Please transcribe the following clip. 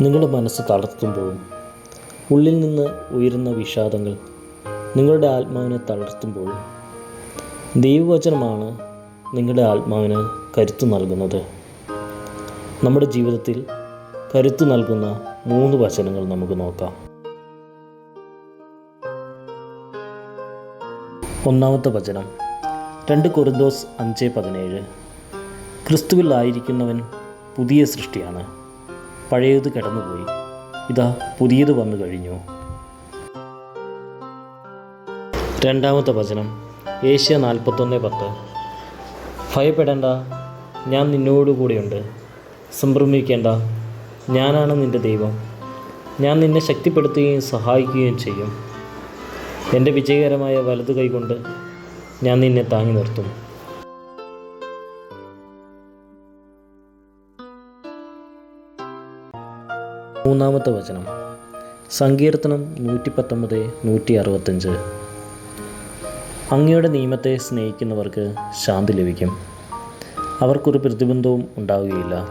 നിങ്ങളുടെ മനസ്സ് തളർത്തുമ്പോഴും ഉള്ളിൽ നിന്ന് ഉയരുന്ന വിഷാദങ്ങൾ നിങ്ങളുടെ ആത്മാവിനെ തളർത്തുമ്പോഴും ദൈവവചനമാണ് നിങ്ങളുടെ ആത്മാവിന് കരുത്തു നൽകുന്നത്. നമ്മുടെ ജീവിതത്തിൽ കരുത്തു നൽകുന്ന മൂന്ന് വചനങ്ങൾ നമുക്ക് നോക്കാം. ഒന്നാമത്തെ വചനം രണ്ട് കൊറിന്തോസ് അഞ്ച് പതിനേഴ്. ക്രിസ്തുവിൽ ആയിരിക്കുന്നവൻ പുതിയ സൃഷ്ടിയാണ്. പഴയത് കിടന്നുപോയി. ഇതാ പുതിയത് വന്നു കഴിഞ്ഞു. രണ്ടാമത്തെ വചനം ഏഷ്യ നാൽപ്പത്തൊന്ന് പത്ത്. ഭയപ്പെടേണ്ട ഞാൻ നിന്നോടുകൂടെയുണ്ട്. സംഭ്രമിക്കേണ്ട ഞാനാണ് നിന്റെ ദൈവം. ഞാൻ നിന്നെ ശക്തിപ്പെടുത്തുകയും സഹായിക്കുകയും ചെയ്യും. എന്റെ വിജയകരമായ വലതു കൈകൊണ്ട് ഞാൻ നിന്നെ താങ്ങി നിർത്തും. മൂന്നാമത്തെ വചനം. സങ്കീർത്തനം നൂറ്റി പത്തൊമ്പത് നൂറ്റി അറുപത്തഞ്ച് അങ്ങയുടെ നിയമത്തെ സ്നേഹിക്കുന്നവർക്ക് ശാന്തി ലഭിക്കും. അവർക്കൊരു പ്രതിബന്ധവും ഉണ്ടാവുകയില്ല.